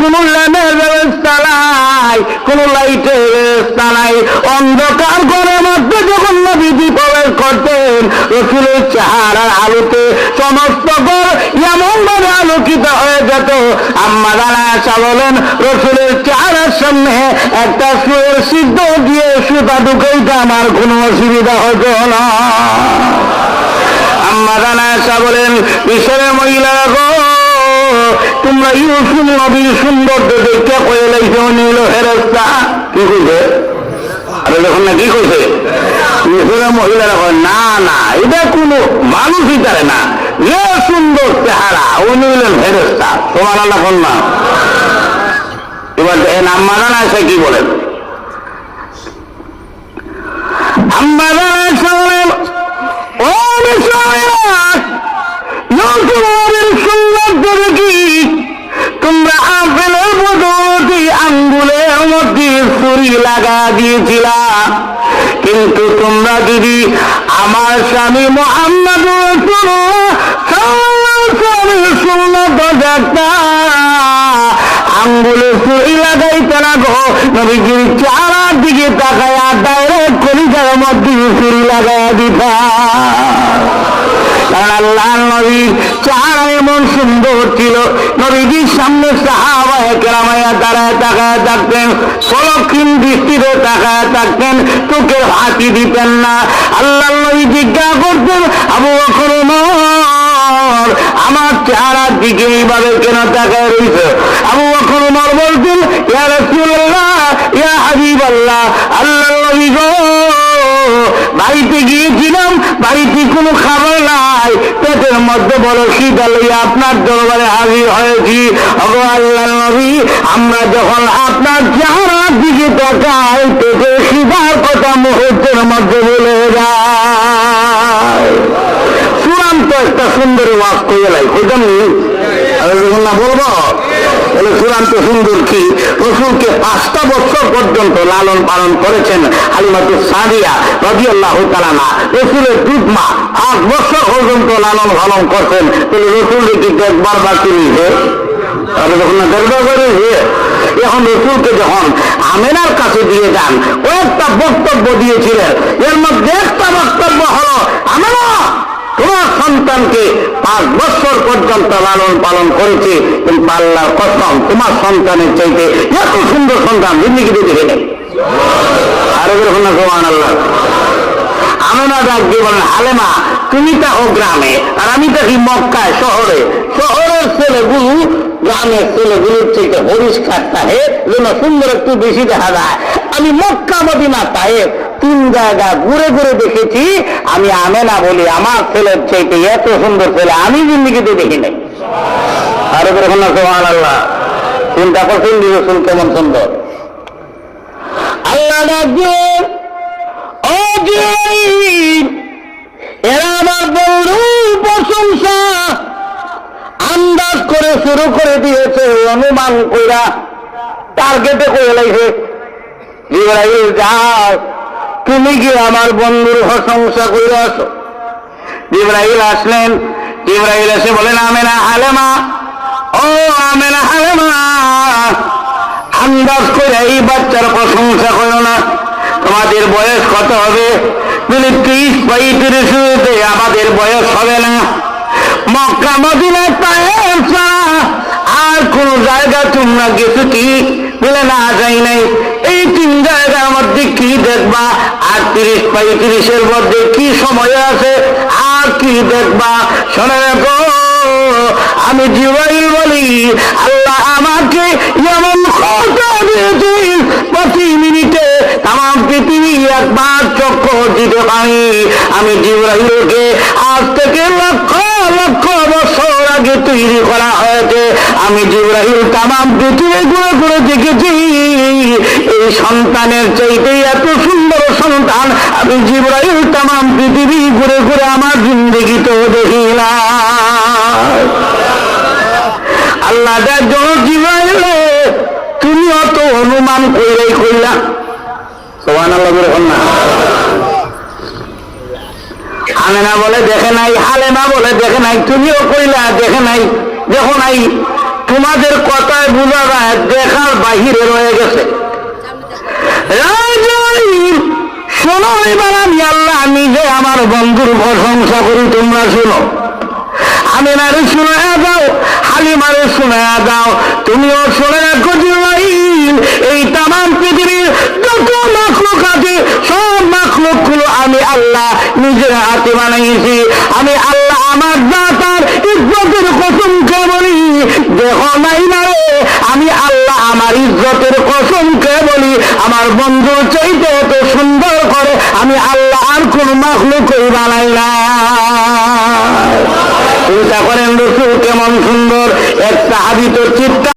কোন ল্যাম্পের ব্যবস্থা নাই, কোন লাইটের ব্যবস্থা নাই। অন্ধকার ঘরের মধ্যে যখন নবীজি প্রবেশ করতেন, রসুলের চেহারার আলোতে সমস্ত ঘর এমন ভাবে আলোকিত হয়ে যেত। আম্মা দাঁড়া আসা বলেন, রসুলের চেহারার সামনে একটা সুয়ের সিদ্ধ দিয়ে সুতা ঢুকাইতে আমার কোনো অসুবিধা হতো না। আম্মা দাঁড়া আসা বলেন ঈশ্বরের মহিলারা গো তোমরা ইউসুফ নবীর সুন্দর দেখতে কয়ে লাইছে, নীল হেরস্তা কি আরে দেখুন না, কি কইছে? ইউসুফের মহিলারা কয়, না না, এটা কোনো মানুষই পারে না। যে সুন্দর চেহারা ফেরস্তা তোমার আল্লাহ না। এবার কি বলেন? আম্মা জানা বলেন লাগা দিয়েছিলা। কিন্তু তোমরা যদি আমার স্বামী মোহাম্মদ আঙ্গুলে ছুরি লাগাইতে না গো নবীজির চারার দিকে তাকায় ডাইরেক্ট কলিজার মধ্যে ছুরি লাগাইয়া দিতা। আল্লাহ নবী চার এমন সুন্দর ছিল। নবীজির সামনে সাহাবায় কেরামায়া দাঁড়ায় তাকায় থাকতেন সলক্ষীন দৃষ্টিতে তাকায় থাকতেন, চোখের হাতি দিতেন না। আল্লাহ নবী জিজ্ঞা করতেন, আবু বকর আমার চেহারার দিকে এইভাবে কেন তাকায় রয়েছে আবু বকর উমর বলতেন, ইয়া রাসূলুল্লাহ, ইয়া হাবিবাল্লাহ, আল্লাহ বাড়িতে গিয়েছিলাম, বাড়িতে কোনো খাবার নাই। পেটের মধ্যে বড় শীত লইয়া আপনার দরবারে হাজির হয়েছি। আল্লাহ নবী, আমরা যখন আপনার চেহারার দিকে তাকাই পেটে শীতার কথা মুহূর্তের মধ্যে বলে যায়। চূড়ান্ত একটা সুন্দর ওয়াজ করে লাই খুঁজাম না, বলব? বলে চূড়ান্ত সুন্দর কি? রসুলকে পাঁচটা বছর পর্যন্ত লালন পালন করেছেন হালিমাতু সাদিয়া রবি আল্লাহ তালানা রসুলের দুধ মা, পাঁচ বছর পর্যন্ত লালন পালন করছেন। তাহলে রসুল কি দেখবার বাকি রয়েছে তাহলে যখন রয়েছে এখন রসুলকে যখন আমেনার কাছে দিয়ে যান, কয়েকটা বক্তব্য দিয়েছিলেন। এর মধ্যে একটা বক্তব্য হলো, আমেনা, তোমার সন্তানকে পাঁচ পর্যন্ত লালন পালন করেছে কিন্তু আল্লাহর কসম, তোমার সন্তানের চাইতে এত সুন্দর সন্তান জিন্দিগিতে দেখে নেই। আরও যখন না সোমান আল্লাহ হালেমা তুমি থাকো গ্রামে, আর আমি থাকি মক্কায়, শহরে। শহরের ছেলেগুলো, গ্রামের পরিষ্কার তাহে যেন সুন্দর একটু বেশি দেখা যায়। আমি মক্কা, মদিনা তাহে তিন জায়গা ঘুরে ঘুরে দেখেছি। আমি আমে না বলি, আমার ছেলের চাইতে এত সুন্দর ছেলে আমি জিন্দিগিতে দেখি নাই। আরও যখন না সোহান আল্লাহ চিন্তা করছেন রসুল কেমন সুন্দর। আল্লাহ এরা আমার বন্ধু প্রশংসা। আন্দাজ করে শুরু করে দিয়েছে, অনুমান কইরা। টার্গেটে করে লাইছে তুমি কি আমার বন্ধুর প্রশংসা করে আসো? জিবরাইল আসলেন। জিবরাইল এসে বলেন, আমেনা হালেমা, ও আমেনা হালেমা, আন্দাজ করে এই বাচ্চার প্রশংসা করো না। তোমাদের বয়স কত হবে? বলে ত্রিশ পঁয়ত্রিশ আমাদের বয়স হবে না। মক্কা মদিনায় পায়ের ছাড়া আর কোন জায়গা তোমরা গেছো কি? বলে, না, যাই নাই। এই তিন জায়গার মধ্যে কি দেখবা? আর তিরিশ পঁয়ত্রিশের মধ্যে কি সময় আছে? আর কি দেখবা? শোনে রাখো আমি জিবাইল বলি, আল্লাহ আমাকে দিয়েছে প্রতি মিনিটে তাম পৃথিবী একবার চক্র দিতে পারি। আমি জিব্রাহিলকে আজ থেকে লক্ষ লক্ষ বছর আগে তৈরি করা হয়েছে। আমি জিব্রাহিল তাম পৃথিবী ঘুরে ঘুরে দেখেছি। এই সন্তানের চাইতে এত সুন্দর সন্তান আমি জিব্রাহিল তাম পৃথিবী ঘুরে ঘুরে আমার জিন্দগিতেও দেখিলাম আল্লাহ জিব্রাহিল, তুমি অত অনুমান কইরাই কইলা। সোহান আল্লাহ বলে না আমেনা বলে দেখে নাই হালেমা বলে দেখে নাই, তুমিও কইলা দেখে নাই, দেখো নাই। তোমাদের কথায় বোঝা যায়, দেখার বাহিরে রয়ে গেছে। শোনো এবার আমি আল্লাহ নিজে আমার বন্ধুর প্রশংসা করি, তোমরা শোনো। আমি মারে শুনে দাও, হালিমারে শুনে দাও, তুমিও শুনে রাখো এই তাম পৃথিবীর যত মাখলুক আছে, সব মাখলুকগুলো আমি আল্লাহ নিজের হাতে বানাইছি আমি আল্লাহ আমার দাতার ইজ্জতের কসমকে বলি, দেখো নাই না আমি আল্লাহ আমার ইজ্জতের কসমকে বলি, আমার বন্ধু চাইতে এত সুন্দর করে, আমি আল্লাহ আর কোন মাখলুকই বানাই না। চিন্তা করেন রসুল, কেমন সুন্দর। এক সাহাবি তো চিৎকার